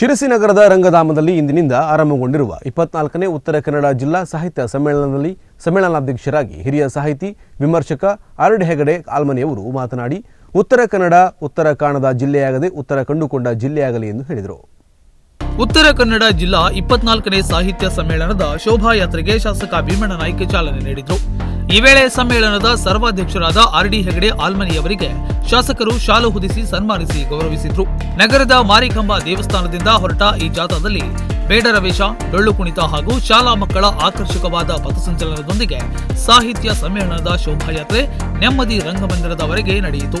ಶಿರಸಿ ನಗರದ ರಂಗಧಾಮದಲ್ಲಿ ಇಂದಿನಿಂದ ಆರಂಭಗೊಂಡಿರುವ ಇಪ್ಪತ್ನಾಲ್ಕನೇ ಉತ್ತರ ಕನ್ನಡ ಜಿಲ್ಲಾ ಸಾಹಿತ್ಯ ಸಮ್ಮೇಳನದಲ್ಲಿ ಸಮ್ಮೇಳನಾಧ್ಯಕ್ಷರಾಗಿ ಹಿರಿಯ ಸಾಹಿತಿ, ವಿಮರ್ಶಕ ಆರ್ ಡಿ ಹೆಗಡೆ ಆಲ್ಮನಿಯವರು ಮಾತನಾಡಿ, ಉತ್ತರ ಕನ್ನಡ ಉತ್ತರ ಕಾಣದ ಜಿಲ್ಲೆಯಾಗದೆ ಉತ್ತರ ಕಂಡುಕೊಂಡ ಜಿಲ್ಲೆಯಾಗಲಿ ಎಂದು ಹೇಳಿದರು. ಉತ್ತರ ಕನ್ನಡ ಜಿಲ್ಲಾ ಇಪ್ಪತ್ನಾಲ್ಕನೇ ಸಾಹಿತ್ಯ ಸಮ್ಮೇಳನದ ಶೋಭಾಯಾತ್ರೆಗೆ ಶಾಸಕ ಭೀಮಣ್ಣ ನಾಯ್ಕ ಚಾಲನೆ ನೀಡಿದರು. ಈ ವೇಳೆ ಸಮ್ಮೇಳನದ ಸರ್ವಾಧ್ಯಕ್ಷರಾದ ಆರ್ ಡಿ ಹೆಗಡೆ ಆಲ್ಮನಿಯವರಿಗೆ ಶಾಸಕರು ಶಾಲು ಹೊದಿಸಿ ಸನ್ಮಾನಿಸಿ ಗೌರವಿಸಿದ್ರು. ನಗರದ ಮಾರಿಕಂಬ ದೇವಸ್ಥಾನದಿಂದ ಹೊರಟ ಈ ಜಾಥಾದಲ್ಲಿ ಬೇಡರ ವೇಷ, ಡೊಳ್ಳು ಕುಣಿತ ಹಾಗೂ ಶಾಲಾ ಮಕ್ಕಳ ಆಕರ್ಷಕವಾದ ಪಥಸಂಚಲನದೊಂದಿಗೆ ಸಾಹಿತ್ಯ ಸಮ್ಮೇಳನದ ಶೋಭಾಯಾತ್ರೆ ನೆಮ್ಮದಿ ರಂಗಮಂದಿರದವರೆಗೆ ನಡೆಯಿತು.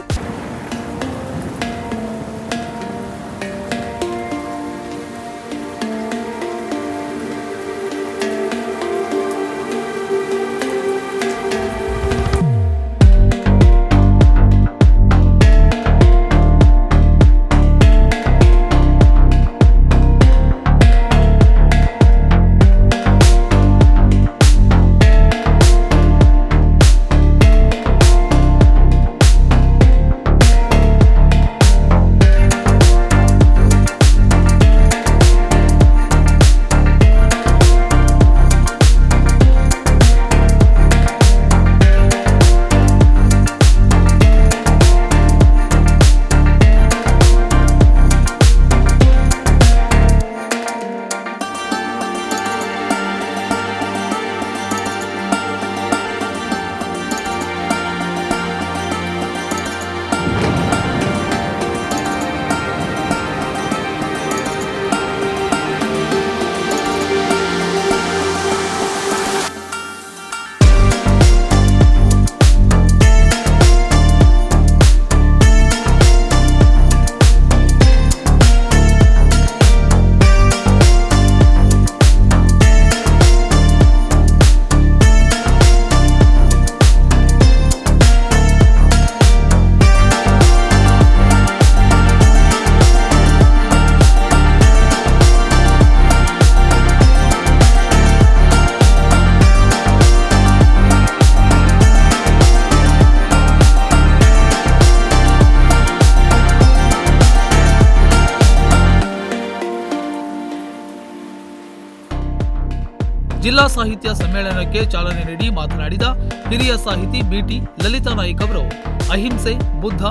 ಜಿಲ್ಲಾ ಸಾಹಿತ್ಯ ಸಮ್ಮೇಳನಕ್ಕೆ ಚಾಲನೆ ನೀಡಿ ಮಾತನಾಡಿದ ಹಿರಿಯ ಸಾಹಿತಿ ಬಿಟಿ ಲಲಿತಾ ನಾಯ್ಕ್ ಅವರು. ಅಹಿಂಸೆ, ಬುದ್ಧ,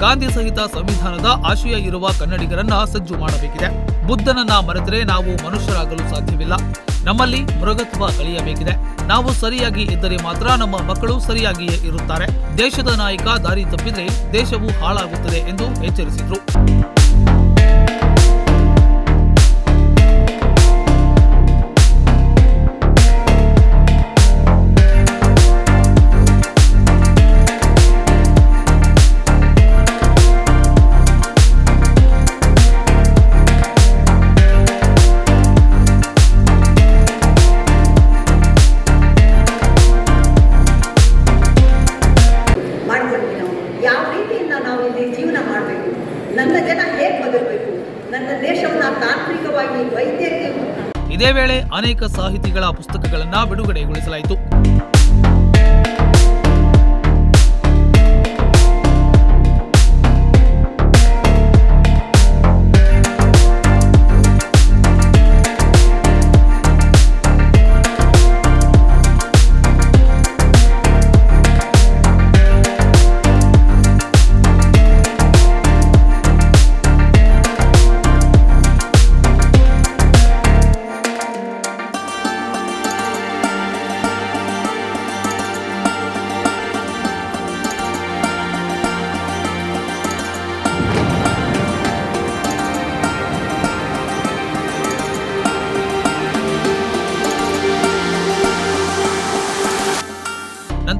ಗಾಂಧಿ ಸಹಿತ ಸಂವಿಧಾನದ ಆಶಯ ಇರುವ ಕನ್ನಡಿಗರನ್ನ ಸಜ್ಜು ಮಾಡಬೇಕಿದೆ. ಬುದ್ಧನನ್ನ ಮರೆತರೆ ನಾವು ಮನುಷ್ಯರಾಗಲು ಸಾಧ್ಯವಿಲ್ಲ. ನಮ್ಮಲ್ಲಿ ಮೃಗತ್ವ ಕಳೆಯಬೇಕಿದೆ. ನಾವು ಸರಿಯಾಗಿ ಇದ್ದರೆ ಮಾತ್ರ ನಮ್ಮ ಮಕ್ಕಳು ಸರಿಯಾಗಿಯೇ ಇರುತ್ತಾರೆ. ದೇಶದ ನಾಯಕ ದಾರಿ ತಪ್ಪಿದ್ರೆ ದೇಶವು ಹಾಳಾಗುತ್ತದೆ ಎಂದು ಎಚ್ಚರಿಸಿದ್ರು. ಇದೇ ವೇಳೆ ಅನೇಕ ಸಾಹಿತಿಗಳ ಪುಸ್ತಕಗಳನ್ನು ಬಿಡುಗಡೆಗೊಳಿಸಲಾಯಿತು.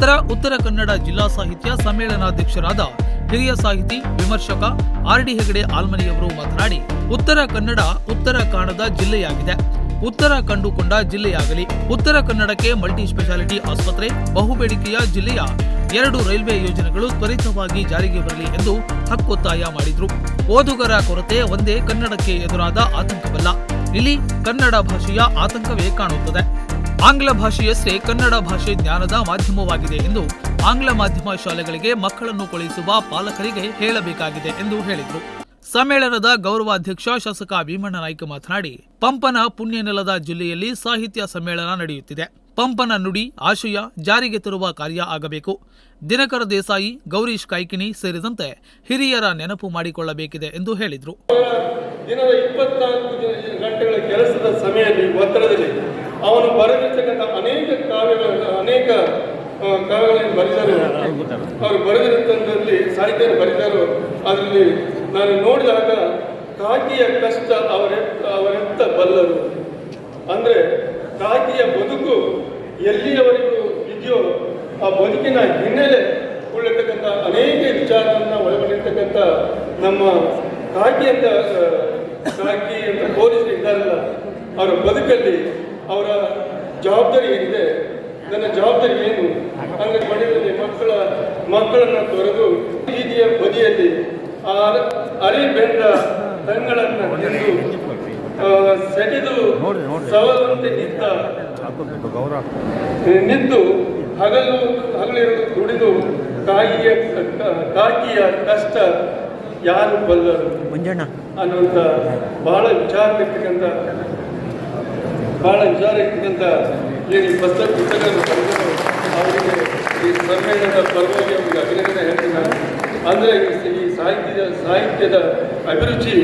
ನಂತರ ಉತ್ತರ ಕನ್ನಡ ಜಿಲ್ಲಾ ಸಾಹಿತ್ಯ ಸಮ್ಮೇಳನಾಧ್ಯಕ್ಷರಾದ ಹಿರಿಯ ಸಾಹಿತಿ, ವಿಮರ್ಶಕ ಆರ್ ಡಿ ಹೆಗಡೆ ಆಲ್ಮನಿಯವರು ಮಾತನಾಡಿ, ಉತ್ತರ ಕನ್ನಡ ಉತ್ತರ ಕಾಣದ ಜಿಲ್ಲೆಯಾಗಿದೆ. ಉತ್ತರ ಕಂಡುಕೊಂಡ ಜಿಲ್ಲೆಯಾಗಲಿ. ಉತ್ತರ ಕನ್ನಡಕ್ಕೆ ಮಲ್ಟಿ ಸ್ಪೆಷಾಲಿಟಿ ಆಸ್ಪತ್ರೆ, ಬಹುಬೇಡಿಕೆಯ ಜಿಲ್ಲೆಯ ಎರಡು ರೈಲ್ವೆ ಯೋಜನೆಗಳು ತ್ವರಿತವಾಗಿ ಜಾರಿಗೆ ಬರಲಿ ಎಂದು ಹಕ್ಕೊತ್ತಾಯ ಮಾಡಿದ್ರು. ಓದುಗರ ಕೊರತೆ ಒಂದೇ ಕನ್ನಡಕ್ಕೆ ಎದುರಾದ ಆತಂಕವಲ್ಲ. ಇಲ್ಲಿ ಕನ್ನಡ ಭಾಷೆಯ ಆತಂಕವೇ ಕಾಣುತ್ತದೆ. ಆಂಗ್ಲ ಭಾಷೆಯಷ್ಟೇ ಕನ್ನಡ ಭಾಷೆ ಜ್ಞಾನದ ಮಾಧ್ಯಮವಾಗಿದೆ ಎಂದು ಆಂಗ್ಲ ಮಾಧ್ಯಮ ಶಾಲೆಗಳಿಗೆ ಮಕ್ಕಳನ್ನು ಕಳುಹಿಸುವ ಪಾಲಕರಿಗೆ ಹೇಳಬೇಕಾಗಿದೆ ಎಂದು ಹೇಳಿದರು. ಸಮ್ಮೇಳನದ ಗೌರವಾಧ್ಯಕ್ಷ ಶಾಸಕ ಭೀಮಣ್ಣ ನಾಯ್ಕ ಮಾತನಾಡಿ, ಪಂಪನ ಪುಣ್ಯ ನೆಲದ ಜಿಲ್ಲೆಯಲ್ಲಿ ಸಾಹಿತ್ಯ ಸಮ್ಮೇಳನ ನಡೆಯುತ್ತಿದೆ. ಪಂಪನ ನುಡಿ, ಆಶಯ ಜಾರಿಗೆ ತರುವ ಕಾರ್ಯ ಆಗಬೇಕು. ದಿನಕರ ದೇಸಾಯಿ ಗೌರೀಶ್ ಕಾಯ್ಕಿಣಿ ಸೇರಿದಂತೆ ಹಿರಿಯರ ನೆನಪು ಮಾಡಿಕೊಳ್ಳಬೇಕಿದೆ ಎಂದು ಹೇಳಿದರು. ಗಂಟೆಗಳ ಕೆಲಸದ ಸಮಯದಲ್ಲಿ ಒತ್ತಡದಲ್ಲಿ ಬರೆದಿರ್ತಕ್ಕಂಥ ಅನೇಕ ಕಾವ್ಯಗಳನ್ನು ಅನೇಕ ಕಾವ್ಯಗಳನ್ನು ಬರೀತಾರೆ ಅವರು ಬರೆದಿರ್ತಕ್ಕಂಥದ್ರಲ್ಲಿ ಸಾಹಿತ್ಯ ಬರೀತಾರೋ, ಅದರಲ್ಲಿ ನಾನು ನೋಡಿದಾಗ ಕಾಕಿಯ ಕಷ್ಟ ಅವರೆತ್ತ ಅವರೆತ್ತ ಬಲ್ಲರು. ಅಂದರೆ ಕಾಕಿಯ ಬದುಕು ಎಲ್ಲಿಯವರೆಗೂ ಇದೆಯೋ ಆ ಬದುಕಿನ ಹಿನ್ನೆಲೆ ಉಳ್ಳಿರ್ತಕ್ಕಂಥ ಅನೇಕ ವಿಚಾರಗಳನ್ನು ಒಳಗೊಂಡಿರ್ತಕ್ಕಂಥ ನಮ್ಮ ಕಾಕಿ ಅಂತ ಕಾಕಿ ಅಂತ ಪೊಲೀಸರು ಇದ್ದಾರಲ್ಲ, ಅವರ ಬದುಕಲ್ಲಿ ಅವರ ಜವಾಬ್ದಾರಿ ಏನಿದೆ? ನನ್ನ ಜವಾಬ್ದಾರಿ ಏನು? ಹಂಗೆ ಮನೆಯಲ್ಲಿ ಮಕ್ಕಳ ಮಕ್ಕಳನ್ನು ತೊರೆದು ಬೀದಿಯ ಬದಿಯಲ್ಲಿ ಆ ಅರೆ ಬೆಂದ ತಂಗಳನ್ನ ತಿಂದು ಆ, ಸೆಟೆದು ಸವಲಂತೆ ನಿಂತ ನಿಂತು ಹಗಲು ಹಗಲಿರುವುದು ದುಡಿದು ತಾಯಿಯ ಕಾಕಿಯ ಕಷ್ಟ ಯಾರು ಬಲ್ಲರು ಅನ್ನುವಂಥ ಬಹಳ ವಿಚಾರ ಇರ್ತಕ್ಕಂಥ ಬಹಳ ವಿಚಾರ ಇರ್ತಕ್ಕಂಥ ಏನು ಪುಸ್ತಕ ಪುಸ್ತಕವನ್ನು ಬರೆದರು ಅವರಿಗೆ ಈ ಸಮ್ಮೇಳನದ ಪರವಾಗಿ ಅವರಿಗೆ ಅಭಿನಂದನೆ ಹೇಳ್ತೀನಿ. ನಾನು ಅಂದರೆ ಈ- ಸಾಹಿತ್ಯದ ಸಾಹಿತ್ಯದ ಅಭಿರುಚಿ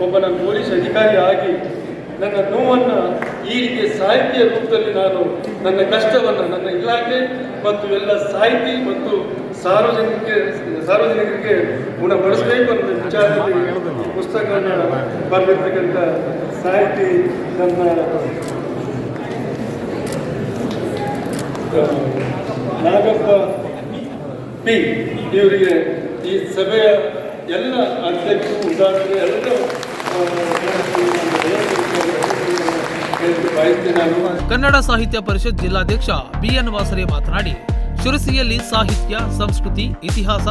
ಒಬ್ಬ ನನ್ನ ಪೊಲೀಸ್ ಅಧಿಕಾರಿ ಆಗಿ ನನ್ನ ನೋವನ್ನು ಈ ರೀತಿಯ ಸಾಹಿತ್ಯ ರೂಪದಲ್ಲಿ ನಾನು ನನ್ನ ಕಷ್ಟವನ್ನು ನನ್ನ ಇಲಾಖೆ ಮತ್ತು ಎಲ್ಲ ಸಾಹಿತಿ ಮತ್ತು ಸಾರ್ವಜನಿಕ ಸಾರ್ವಜನಿಕರಿಗೆ ಗುಣಪಡಿಸಬೇಕು ಅನ್ನೋ ವಿಚಾರದಲ್ಲಿ ಪುಸ್ತಕವನ್ನು ಬರೆದಿರ್ತಕ್ಕಂಥ ಸಾಹಿತಿ ನಮ್ಮ ಆ, ನಾಗಪ್ಪ ಪಿ, ಇವರಿಗೆ ಈ ಸಭೆಯ ಎಲ್ಲ ಅಧ್ಯಕ್ಷರು ಉದಾಹರಣೆ ಎಲ್ಲರೂ ಕನ್ನಡ ಸಾಹಿತ್ಯ ಪರಿಷತ್ ಜಿಲ್ಲಾಧ್ಯಕ್ಷ ಬಿಎನ್ ವಾಸರಿ ಮಾತನಾಡಿ ಶಿರಸಿಯಲ್ಲಿ ಸಾಹಿತ್ಯ, ಸಂಸ್ಕೃತಿ, ಇತಿಹಾಸ,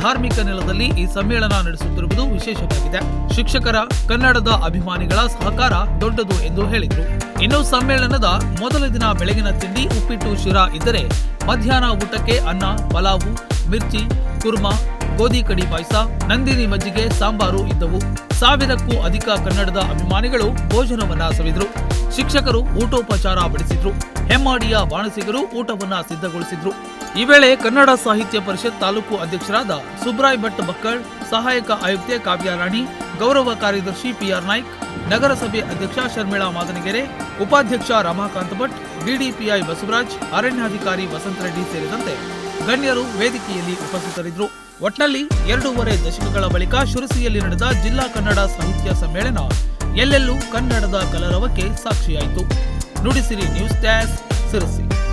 ಧಾರ್ಮಿಕ ನೆಲದಲ್ಲಿ ಈ ಸಮ್ಮೇಳನ ನಡೆಸುತ್ತಿರುವುದು ವಿಶೇಷವಾಗಿದೆ. ಶಿಕ್ಷಕರ, ಕನ್ನಡದ ಅಭಿಮಾನಿಗಳ ಸಹಕಾರ ದೊಡ್ಡದು ಎಂದು ಹೇಳಿದರು. ಇನ್ನು ಸಮ್ಮೇಳನದ ಮೊದಲ ದಿನ ಬೆಳಗಿನ ತಿಂಡಿ ಉಪ್ಪಿಟ್ಟು ಶಿರಾ ಇದ್ದರೆ ಮಧ್ಯಾಹ್ನ ಊಟಕ್ಕೆ ಅನ್ನ, ಪಲಾವು, ಮಿರ್ಚಿ, ಕುರ್ಮಾ ಗೋಧಿ ಕಡಿ ಪಾಯಸ, ನಂದಿನಿ ಮಜ್ಜಿಗೆ, ಸಾಂಬಾರು ಇದ್ದವು. ಸಾವಿರಕ್ಕೂ ಅಧಿಕ ಕನ್ನಡದ ಅಭಿಮಾನಿಗಳು ಭೋಜನವನ್ನ ಸವಿದ್ರು. ಶಿಕ್ಷಕರು ಊಟೋಪಚಾರ ಬಡಿಸಿದ್ರು. ಹೆಮ್ಮಾಡಿಯ ಬಾಣಸಿಗರು ಊಟವನ್ನ ಸಿದ್ಧಗೊಳಿಸಿದ್ರು. ಈ ವೇಳೆ ಕನ್ನಡ ಸಾಹಿತ್ಯ ಪರಿಷತ್ ತಾಲೂಕು ಅಧ್ಯಕ್ಷರಾದ ಸುಬ್ರಾಯ್ ಭಟ್ ಬಕ್ಕಳ್, ಸಹಾಯಕ ಆಯುಕ್ತೆ ಕಾವ್ಯ ರಾಣಿ, ಗೌರವ ಕಾರ್ಯದರ್ಶಿ ಪಿಆರ್ ನಾಯ್ಕ್, ನಗರಸಭೆ ಅಧ್ಯಕ್ಷ ಶರ್ಮಿಳಾ ಮಾದನಗೆರೆ, ಉಪಾಧ್ಯಕ್ಷ ರಮಾಕಾಂತ್ ಭಟ್, ಡಿಡಿಪಿಐ ಬಸವರಾಜ್, ಅರಣ್ಯಾಧಿಕಾರಿ ವಸಂತ ರೆಡ್ಡಿ ಸೇರಿದಂತೆ ಗಣ್ಯರು ವೇದಿಕೆಯಲ್ಲಿ ಉಪಸ್ಥಿತರಿದ್ದರು. ಒಟ್ನಲ್ಲಿ ಎರಡೂವರೆ ದಶಕಗಳ ಬಳಿಕ ಶಿರಸಿಯಲ್ಲಿ ನಡೆದ ಜಿಲ್ಲಾ ಕನ್ನಡ ಸಾಹಿತ್ಯ ಸಮ್ಮೇಳನ ಎಲ್ಲೆಲ್ಲೂ ಕನ್ನಡದ ಕಲರವಕ್ಕೆ ಸಾಕ್ಷಿಯಾಯಿತು. ನುಡಿಸಿರಿ ನ್ಯೂಸ್ ಟ್ಯಾಸ್ ಸಿರಸಿ